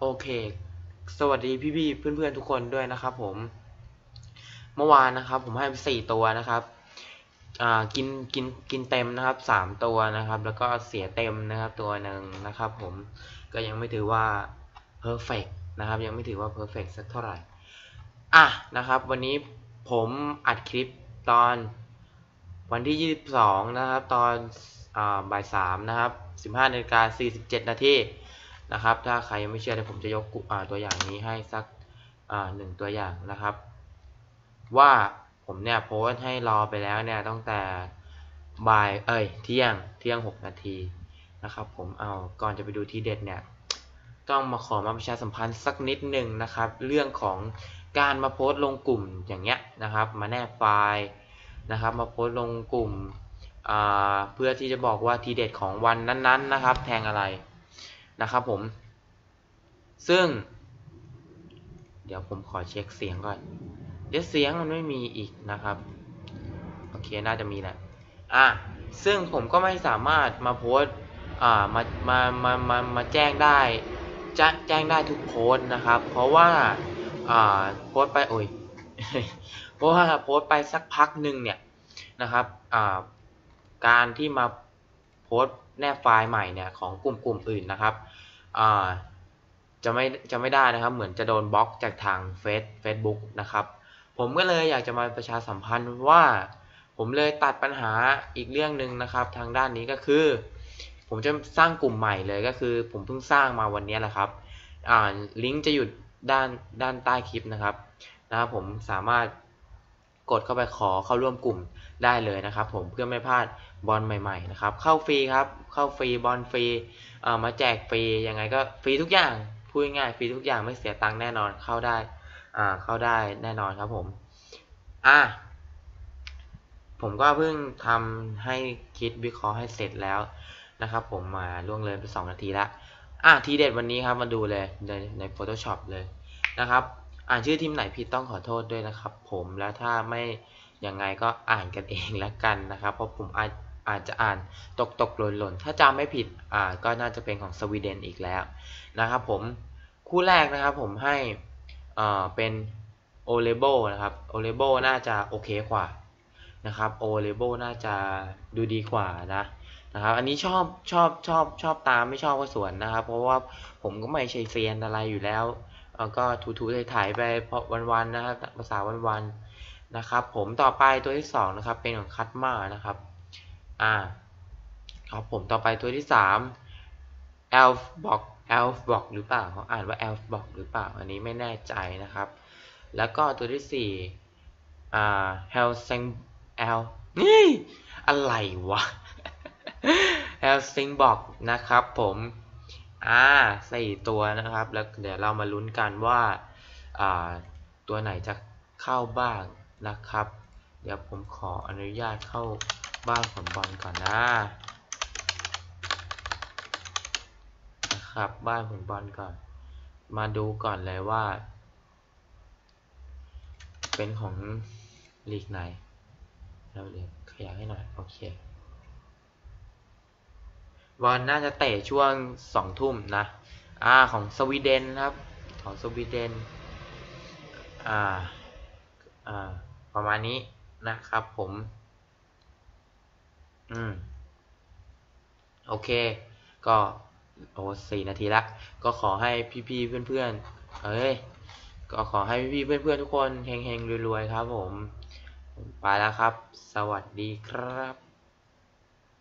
โอเค สวัสดีพี่ๆ เพื่อนๆ ทุกคนด้วยนะครับผม เมื่อวานนะครับ ผมให้ไปสี่ตัวนะครับ อ่า กิน กิน กินเต็มนะครับสามตัวนะครับ แล้วก็เสียเต็มนะครับ ตัวหนึ่งนะครับ ผม ก็ยังไม่ถือว่า perfect นะครับ ยังไม่ถือว่า perfect สักเท่าไหร่ อะ นะครับ วันนี้ผมอัดคลิปตอนวันที่ 22 นะครับ ตอนอ่าบ่ายสามนะครับ 15นาฬิกา47 นาที นะครับ ถ้าใครยังไม่เชื่อเดี๋ยวผมจะยกตัวอย่างนี้ให้สักหนึ่งตัวอย่างนะครับ ว่าผมเนี่ยโพสให้รอไปแล้วเนี่ยตั้งแต่บ่ายเอ้ยเที่ยงเที่ยง 6 นาทีนะครับผมเอาก่อนจะไปดูทีเด็ดเนี่ยต้องมาขอมาประชาสัมพันธ์สักนิดหนึ่งนะครับ เรื่องของการมาโพสต์ลงกลุ่มอย่างเงี้ยนะครับ มาแนบไฟล์นะครับ มาโพสต์ลงกลุ่มเพื่อที่จะบอกว่าทีเด็ดของวันนั้นๆนะครับ แทงอะไร นะครับผม ซึ่ง เดี๋ยวผมขอเช็คเสียงก่อน เดี๋ยวเสียงมันไม่มีอีกนะครับ โอเคน่าจะมีแหละอะซึ่งผมก็ไม่สามารถมาโพส์อ่ามามามามามาแจ้งได้จะแจ้งได้ทุกโพส์นะครับ เพราะว่าอ่าโพส์ไปโอ้ยเพราะว่าโพส์ไปสักพักหนึ่งเนี่ยนะครับอ่าการที่มา โพสต์แนบไฟล์ใหม่เนี่ยของกลุ่มกลุ่มอื่นนะครับจะไม่จะไม่ได้นะครับ เหมือนจะโดนบล็อกจากทางเฟซเฟซบุ๊กนะครับ ผมก็เลยอยากจะมาประชาสัมพันธ์ว่า ผมเลยตัดปัญหาอีกเรื่องหนึ่งนะครับ ทางด้านนี้ก็คือ ผมจะสร้างกลุ่มใหม่เลยก็คือ ผมเพิ่งสร้างมาวันนี้แหละครับลิงก์จะอยู่ด้านด้านใต้คลิปนะครับนะครับผมสามารถ กดเข้าไปขอเข้าร่วมกลุ่มได้เลยนะครับ ผมเพื่อไม่พลาดบอลใหม่ๆนะครับเข้าฟรีครับเข้าฟรีบอลฟรีอ่ามาแจกฟรียังไงก็ฟรีทุกอย่างพูดง่ายฟรีทุกอย่างไม่เสียตังค์แน่นอนเข้าได้อ่าเข้าได้แน่นอนครับผมอะผมก็เพิ่งทำให้คิดวิเคราะห์ให้เสร็จแล้วนะครับ ผมมาล่วงเลยไปสองนาทีละอะทีเด็ดวันนี้ครับมาดูเลยในใน Photoshop เลยนะครับ อ่านชื่อทีมไหนผิดต้องขอโทษด้วยนะครับ ผมแล้วถ้าไม่ยังไงก็อ่านกันเองล้วกันนะครับ เพราะผมอาจอาจจะอ่านตกตกหล่นหล่นถ้าจำไม่ผิดอ่าก็น่าจะเป็นของสวีเดนอีกแล้วนะครับผมคู่แรกนะครับผมให้อ่าเป็น o l e b o นะครับ o l e b o น่าจะโอเคกว่านะครับ o l e b o น่าจะดูดีกว่านะนะครับอันนี้ชอบชอบชอบชอบตามไม่ชอบก็สวนนะครับ เพราะว่าผมก็ไม่ใช่เซียนอะไรอยู่แล้ว เอ่อก็ถูๆถ่ายๆไปเพราะวันๆนะครับภาษาวันๆนะครับ ผมต่อไปตัวที่สองนะครับเป็นของคัตมานะครับอ่าครับผมต่อไปตัวที่สาม elf box elf box หรือเปล่าเขาอ่านว่า elf box หรือเปล่า อันนี้ไม่แน่ใจนะครับ แล้วก็ตัวที่สี่อ่า Helsing L นี่อะไรวะ Helsing box นะครับผม อ่าสี่ตัวนะครับ แล้วเดี๋ยวเรามาลุ้นกันว่าอ่าตัวไหนจะเข้าบ้างนะครับ เดี๋ยวผมขออนุญาตเข้าบ้านผลบอลก่อนนะนะครับบ้านผลบอลก่อน มาดูก่อนเลยว่า เป็นของลีกไหนเราเดี๋ยวขยายให้หน่อย โอเค บอลน่าจะเตะช่วงสองทุ่มนะ อ่าของสวีเดนครับ ของสวีเดน อ่า อ่า ประมาณนี้นะครับผม อืม โอเค ก็โอ้สี่นาทีละ ก็ขอให้พี่ๆเพื่อนๆเอ้ย ก็ขอให้พี่ๆเพื่อนๆทุกคนเฮงๆรวยๆครับผม ไปแล้วครับ สวัสดีครับ